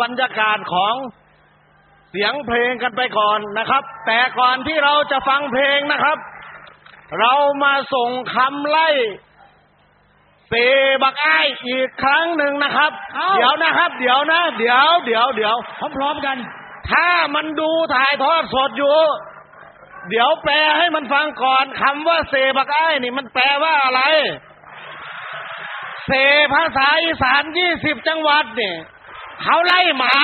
บรรยากาศของเสียงเพลงกันไปก่อนนะครับ แต่ก่อนที่เราจะฟังเพลงนะครับ เรามาส่งคำไล่เปบักอ้ายอีกครั้งหนึ่งนะครับเอ้าเดี๋ยวนะครับ เดี๋ยวนะ เดี๋ยวเดี๋ยวเดี๋ยวพร้อมๆกัน ถ้ามันดูถ่ายทอดสดอยู่ เดี๋ยวแปลให้มันฟังก่อนคำว่าเซบักอ้ายนี่มันแปลว่าอะไรเซภาษาอีสานยี่สิบจังหวัดเนี่ย เขาไล่หมา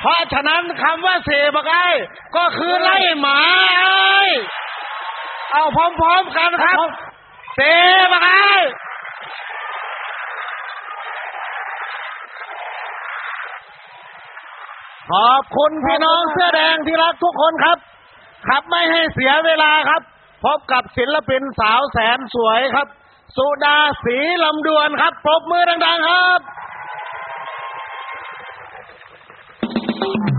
เพราะฉะนั้นคำว่าเซบักอ้ายก็คือไล่หมาเอ้ยเอาพร้อมๆกันครับเซบักอ้ายขอบคุณพี่น้องเสื้อแดงที่รักทุกคนครับ ครับไม่ให้เสียเวลาครับ พบกับศิลปินสาวแสนสวยครับ สุดาสีลำดวนครับปรบมือดังๆครับ Thank you.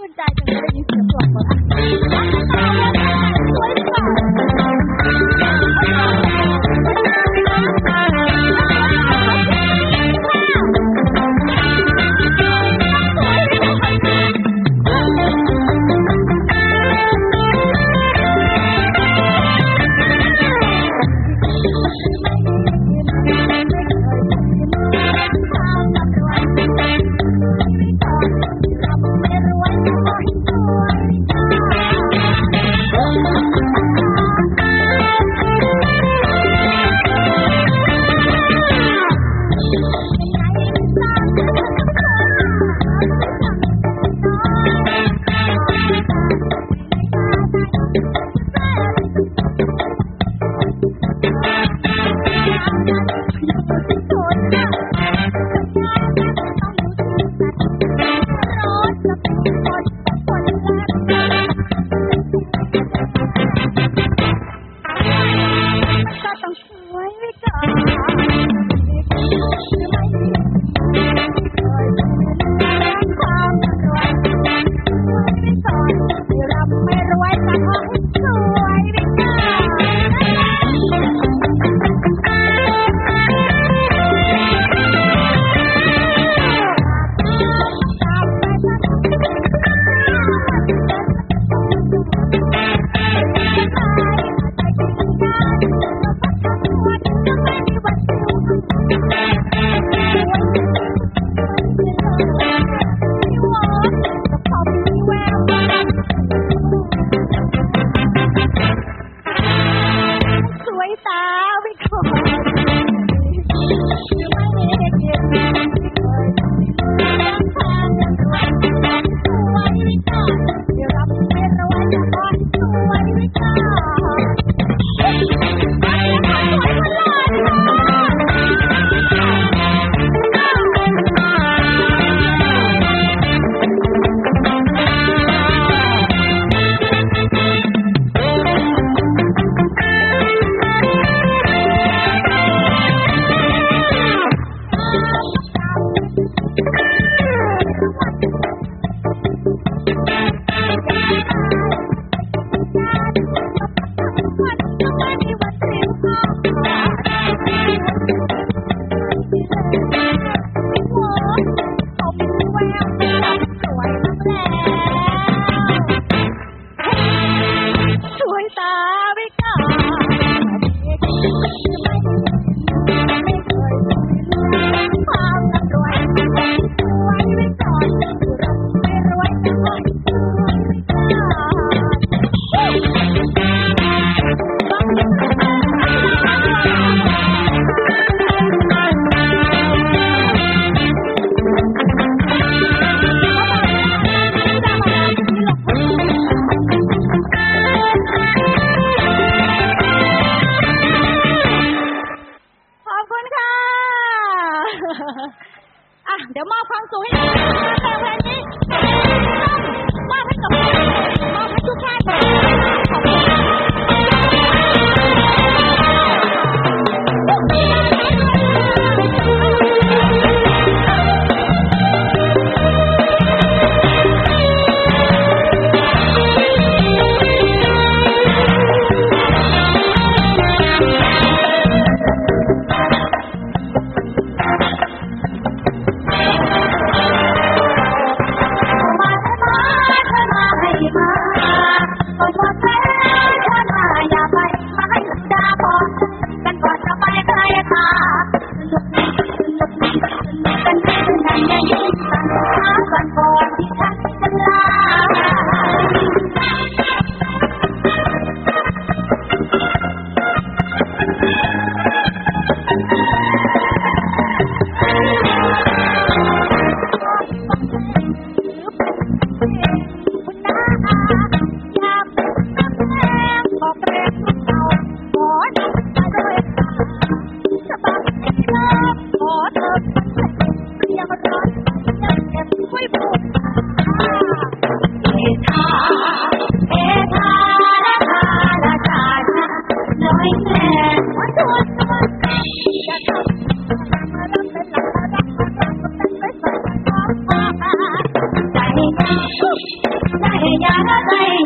就带着你的女子做活了。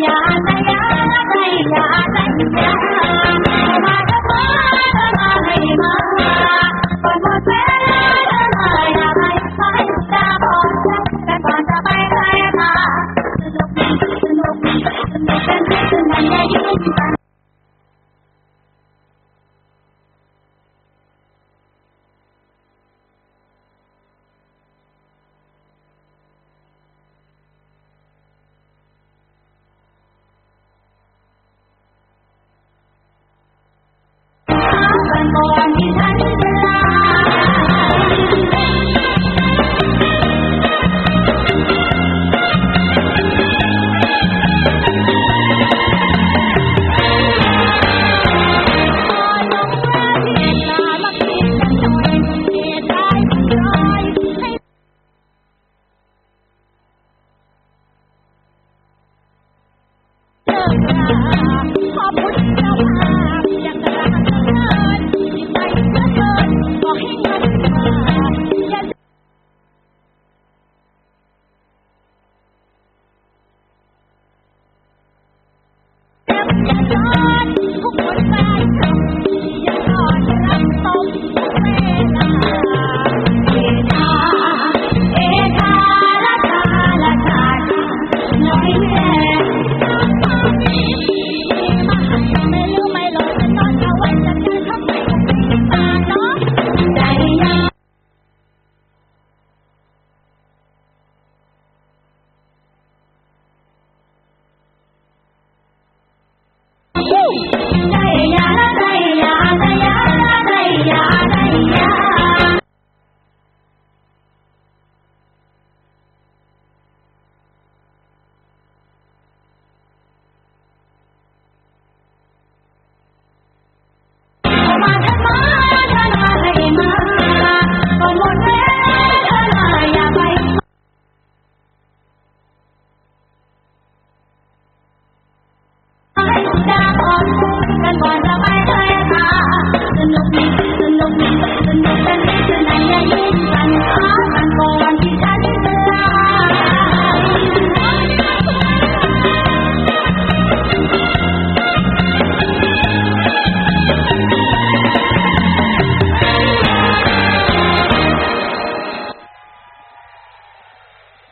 呀啦呀啦呀啦呀。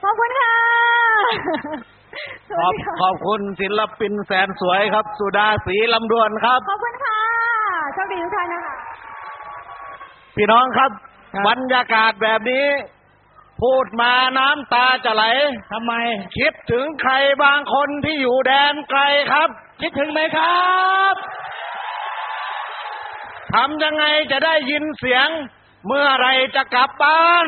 ขอบคุณค่ะขอบขอบคุณศิลปินแสนสวยครับ สุดาศรีลำดวนครับ ขอบคุณค่ะโชคดีทุกท่านนะคะ พี่น้องครับครับ บรรยากาศแบบนี้ พูดมาน้ำตาจะไหลทำไม คิดถึงใครบางคนที่อยู่แดนไกลครับ คิดถึงไหมครับทำยังไงจะได้ยินเสียง เมื่อไหรจะกลับบ้าน